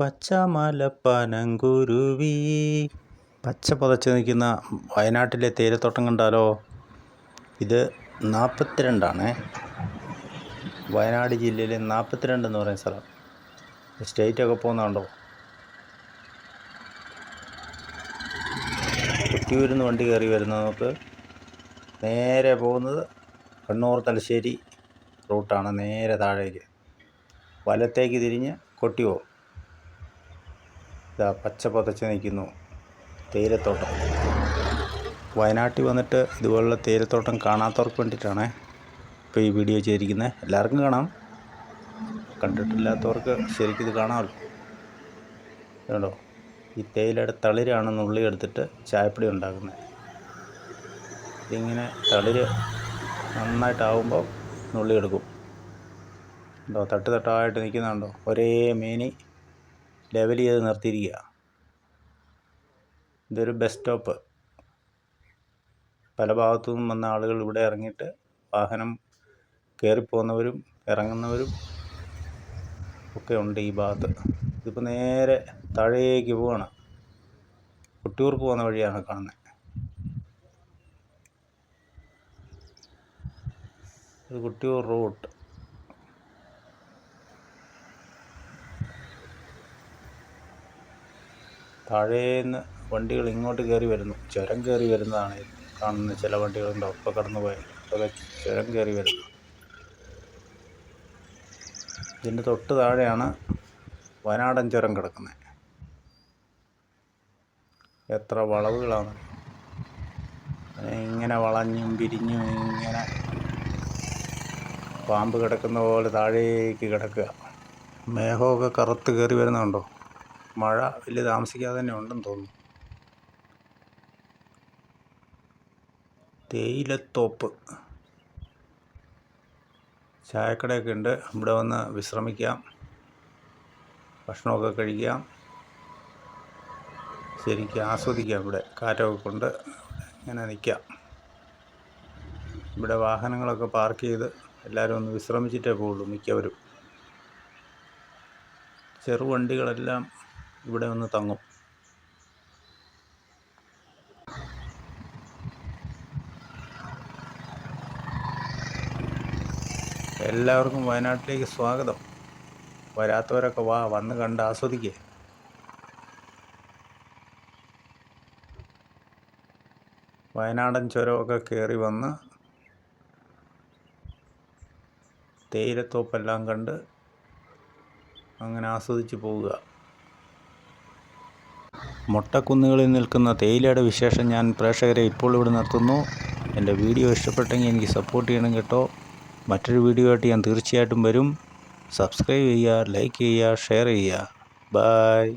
പച്ചമലപ്പനങ്കുരുവി. പച്ച പുതച്ച് നിൽക്കുന്ന വയനാട്ടിലെ തേയിലത്തോട്ടം കണ്ടാലോ? ഇത് നാൽപ്പത്തിരണ്ടാണേ. വയനാട് ജില്ലയിലെ നാൽപ്പത്തിരണ്ട് എന്ന് പറയുന്ന സ്ഥലം. സ്റ്റേറ്റൊക്കെ പോകുന്നതുണ്ടോ കൊട്ടിയൂരിൽ വണ്ടി കയറി വരുന്ന നമുക്ക് നേരെ പോകുന്നത് കണ്ണൂർ തലശ്ശേരി റൂട്ടാണ്. നേരെ താഴേക്ക്. വലത്തേക്ക് തിരിഞ്ഞ് കൊട്ടിയൂർ ഇതാ പച്ച പുതച്ച് നിൽക്കുന്നു. തേയിലത്തോട്ടം. വയനാട്ടിൽ വന്നിട്ട് ഇതുപോലുള്ള തേയിലത്തോട്ടം കാണാത്തവർക്ക് വേണ്ടിയിട്ടാണ് ഇപ്പോൾ ഈ വീഡിയോ ചെയ്തിരിക്കുന്നത്. എല്ലാവർക്കും കാണാം. കണ്ടിട്ടില്ലാത്തവർക്ക് ശരിക്കും ഇത് കാണാമല്ലോ. കേട്ടോ ഈ തേയിലയുടെ തളിരാണ് നുള്ളി എടുത്തിട്ട് ചായപ്പൊടി ഉണ്ടാക്കുന്നത്. ഇതിങ്ങനെ തളിര് നന്നായിട്ടാവുമ്പോൾ നുള്ളി എടുക്കും. ഉണ്ടോ തട്ട് തട്ടായിട്ട് നിൽക്കുന്നുണ്ടോ? ഒരേ മേനി ലെവൽ ചെയ്ത് നിർത്തിയിരിക്കുക. ഇതൊരു ബസ് സ്റ്റോപ്പ്. പല ഭാഗത്തു നിന്നും വന്ന ആളുകൾ ഇവിടെ ഇറങ്ങിയിട്ട് വാഹനം കയറിപ്പോകുന്നവരും ഇറങ്ങുന്നവരും ഒക്കെ ഉണ്ട് ഈ ഭാഗത്ത്. ഇതിപ്പോൾ നേരെ താഴേക്ക് പോവാണ്. കൊട്ടിയൂർക്ക് പോകുന്ന വഴിയാണ് കാണുന്നത് ഇത് കുട്ടിയൂർ റൂട്ട് താഴേന്ന് വണ്ടികൾ ഇങ്ങോട്ട് കയറി വരുന്നു. ചുരം കയറി വരുന്നതാണ് കാണുന്ന ചില വണ്ടികളുണ്ടോ ഇപ്പോൾ കടന്നു പോയത് അതൊക്കെ ചുരം കയറി വരുന്നു. ഇതിന്റെ തൊട്ട് താഴെയാണ് വനാടൻ ചുരം കിടക്കുന്നത്. എത്ര വളവുകളാണ്. ഇങ്ങനെ വളഞ്ഞും പിരിഞ്ഞും ഇങ്ങനെ പാമ്പ് കിടക്കുന്ന പോലെ താഴേക്ക് കിടക്കുക. മേഘമൊക്കെ കറുത്ത് കയറി വരുന്നുണ്ടോ മഴ വലിയ താമസിക്കാതെ തന്നെ ഉണ്ടെന്ന് തോന്നുന്നു. തേയിലത്തോപ്പ്. ചായക്കടയൊക്കെ ഉണ്ട്. ഇവിടെ വന്ന് വിശ്രമിക്കാം. ഭക്ഷണമൊക്കെ കഴിക്കാം. ശരിക്കും ആസ്വദിക്കാം ഇവിടെ. കാറ്റൊക്കെ കൊണ്ട് ഇങ്ങനെ നിൽക്കാം. ഇവിടെ വാഹനങ്ങളൊക്കെ പാർക്ക് ചെയ്ത് എല്ലാവരും ഒന്ന് വിശ്രമിച്ചിട്ടേ പോവുള്ളൂ മിക്കവരും. ചെറുവണ്ടികളെല്ലാം ഇവിടെ ഒന്ന് തങ്ങും. എല്ലാവർക്കും വയനാട്ടിലേക്ക് സ്വാഗതം. വരാത്തവരൊക്കെ വാ വന്ന് കണ്ട് ആസ്വദിക്കേ. വയനാടൻ ചുരമൊക്കെ കയറി വന്ന് തേയിലത്തോപ്പെല്ലാം കണ്ട് അങ്ങനെ ആസ്വദിച്ച് പോവുക. മൊട്ടക്കുന്നുകളിൽ നിൽക്കുന്ന തേയിലയുടെ വിശേഷം ഞാൻ പ്രേക്ഷകരെ ഇപ്പോൾ ഇവിടെ നിർത്തുന്നു. എന്റെ വീഡിയോ ഇഷ്ടപ്പെട്ടെങ്കിൽ എനിക്ക് സപ്പോർട്ട് ചെയ്യണം കേട്ടോ. മറ്റൊരു വീഡിയോ ആയിട്ട് ഞാൻ തീർച്ചയായിട്ടും വരും. സബ്സ്ക്രൈബ് ചെയ്യുക ലൈക്ക് ചെയ്യുക ഷെയർ ചെയ്യുക. ബായ്